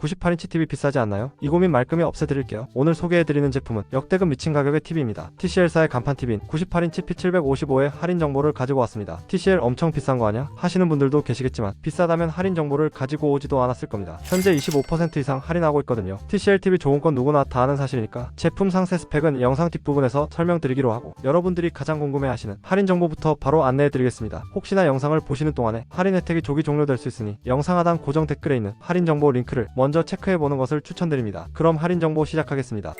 98인치 TV 비싸지 않나요? 이 고민 말끔히 없애드릴게요. 오늘 소개해드리는 제품은 역대급 미친 가격의 TV입니다. TCL사의 간판 TV인 98인치 P755의 할인 정보를 가지고 왔습니다. TCL 엄청 비싼 거 아냐? 하시는 분들도 계시겠지만 비싸다면 할인 정보를 가지고 오지도 않았을 겁니다. 현재 25% 이상 할인하고 있거든요. TCL TV 좋은 건 누구나 다 아는 사실이니까 제품 상세 스펙은 영상 뒷부분에서 설명드리기로 하고 여러분들이 가장 궁금해하시는 할인 정보부터 바로 안내해드리겠습니다. 혹시나 영상을 보시는 동안에 할인 혜택이 조기 종료될 수 있으니 영상 하단 고정 댓글에 있는 할인 정보 링크를 먼저 체크해보는 것을 추천드립니다. 그럼 할인 정보 시작하겠습니다.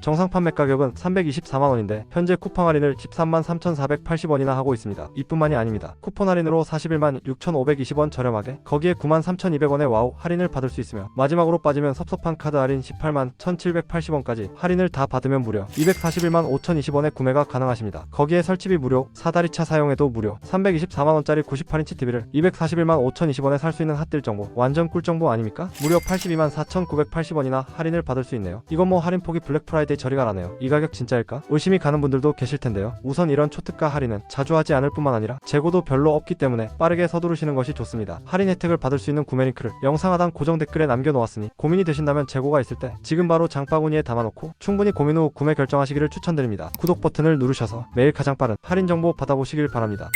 정상 판매 가격은 324만원인데 현재 쿠팡 할인을 13만 3,480원이나 하고 있습니다. 이뿐만이 아닙니다. 쿠폰 할인으로 41만 6,520원 저렴하게 거기에 9만 3,200원의 와우 할인을 받을 수 있으며 마지막으로 빠지면 섭섭한 카드 할인 18만 1,780원까지 할인을 다 받으면 무려 241만 5,020원에 구매가 가능하십니다. 거기에 설치비 무료, 사다리차 사용에도 무료, 324만원짜리 98인치 TV를 241만 5,020원에 살 수 있는 핫딜 정보 완전 꿀 정보 아닙니까? 무려 82만 4,980원이나 할인을 받을 수 있네요. 이건 뭐 할인 폭이 블랙 프라이데 이 저리가 나네요. 이 가격 진짜일까? 의심이 가는 분들도 계실 텐데요. 우선 이런 초특가 할인은 자주 하지 않을 뿐만 아니라 재고도 별로 없기 때문에 빠르게 서두르시는 것이 좋습니다. 할인 혜택을 받을 수 있는 구매 링크를 영상 하단 고정 댓글에 남겨놓았으니 고민이 되신다면 재고가 있을 때 지금 바로 장바구니에 담아놓고 충분히 고민 후 구매 결정하시기를 추천드립니다. 구독 버튼을 누르셔서 매일 가장 빠른 할인 정보 받아보시길 바랍니다.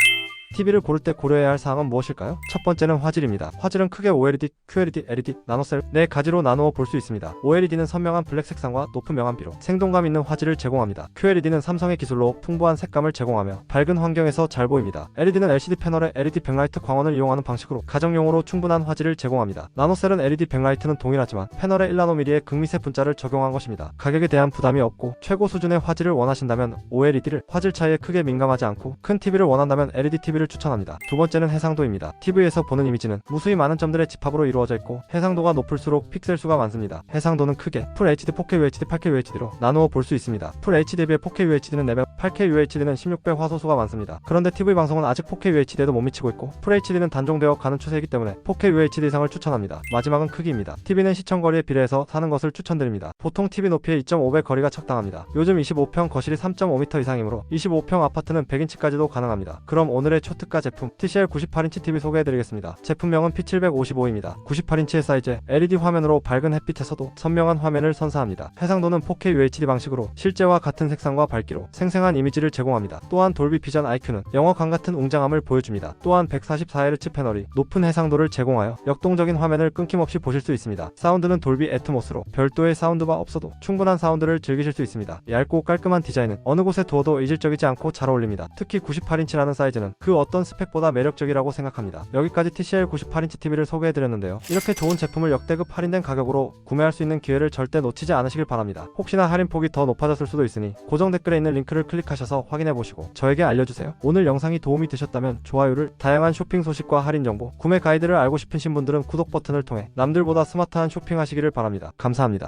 TV를 고를 때 고려해야 할 사항은 무엇일까요? 첫 번째는 화질입니다. 화질은 크게 OLED, QLED, LED, 나노셀 네 가지로 나누어 볼 수 있습니다. OLED는 선명한 블랙 색상과 높은 명암비로 생동감 있는 화질을 제공합니다. QLED는 삼성의 기술로 풍부한 색감을 제공하며 밝은 환경에서 잘 보입니다. LED는 LCD 패널에 LED 백라이트 광원을 이용하는 방식으로 가정용으로 충분한 화질을 제공합니다. 나노셀은 LED 백라이트는 동일하지만 패널에 1나노미리의 극미세 분자를 적용한 것입니다. 가격에 대한 부담이 없고 최고 수준의 화질을 원하신다면 OLED를 화질 차이에 크게 민감하지 않고 큰 TV를 원한다면 LED TV를 추천합니다. 두 번째는 해상도입니다. TV에서 보는 이미지는 무수히 많은 점들의 집합으로 이루어져 있고 해상도가 높을수록 픽셀 수가 많습니다. 해상도는 크게 풀 HD, 4K UHD, 8K UHD로 나누어 볼 수 있습니다. 풀 HD 대비해 4K UHD는 4배, 8K UHD는 16배 화소수가 많습니다. 그런데 TV 방송은 아직 4K UHD에도 못 미치고 있고 풀 HD는 단종되어 가는 추세이기 때문에 4K UHD 이상을 추천합니다. 마지막은 크기입니다. TV는 시청 거리에 비례해서 사는 것을 추천드립니다. 보통 TV 높이의 2.5배 거리가 적당합니다. 요즘 25평 거실이 3.5m 이상이므로 25평 아파트는 100인치까지도 가능합니다. 그럼 오늘의 초특가 제품 TCL 98인치 TV 소개해드리겠습니다. 제품명은 P755입니다. 98인치의 사이즈에 LED 화면으로 밝은 햇빛에서도 선명한 화면을 선사합니다. 해상도는 4K UHD 방식으로 실제와 같은 색상과 밝기로 생생한 이미지를 제공합니다. 또한 돌비 비전 IQ는 영화관 같은 웅장함을 보여줍니다. 또한 144Hz 패널이 높은 해상도를 제공하여 역동적인 화면을 끊김없이 보실 수 있습니다. 사운드는 돌비 애트모스로 별도의 사운드바 없어도 충분한 사운드를 즐기실 수 있습니다. 얇고 깔끔한 디자인은 어느 곳에 두어도 이질적이지 않고 잘 어울립니다. 특히 98인치라는 사이즈는 그 어떤 스펙보다 매력적이라고 생각합니다. 여기까지 TCL 98인치 TV를 소개해드렸는데요. 이렇게 좋은 제품을 역대급 할인된 가격으로 구매할 수 있는 기회를 절대 놓치지 않으시길 바랍니다. 혹시나 할인폭이 더 높아졌을 수도 있으니 고정 댓글에 있는 링크를 클릭하셔서 확인해보시고 저에게 알려주세요. 오늘 영상이 도움이 되셨다면 좋아요를 다양한 쇼핑 소식과 할인 정보, 구매 가이드를 알고 싶으신 분들은 구독 버튼을 통해 남들보다 스마트한 쇼핑하시기를 바랍니다. 감사합니다.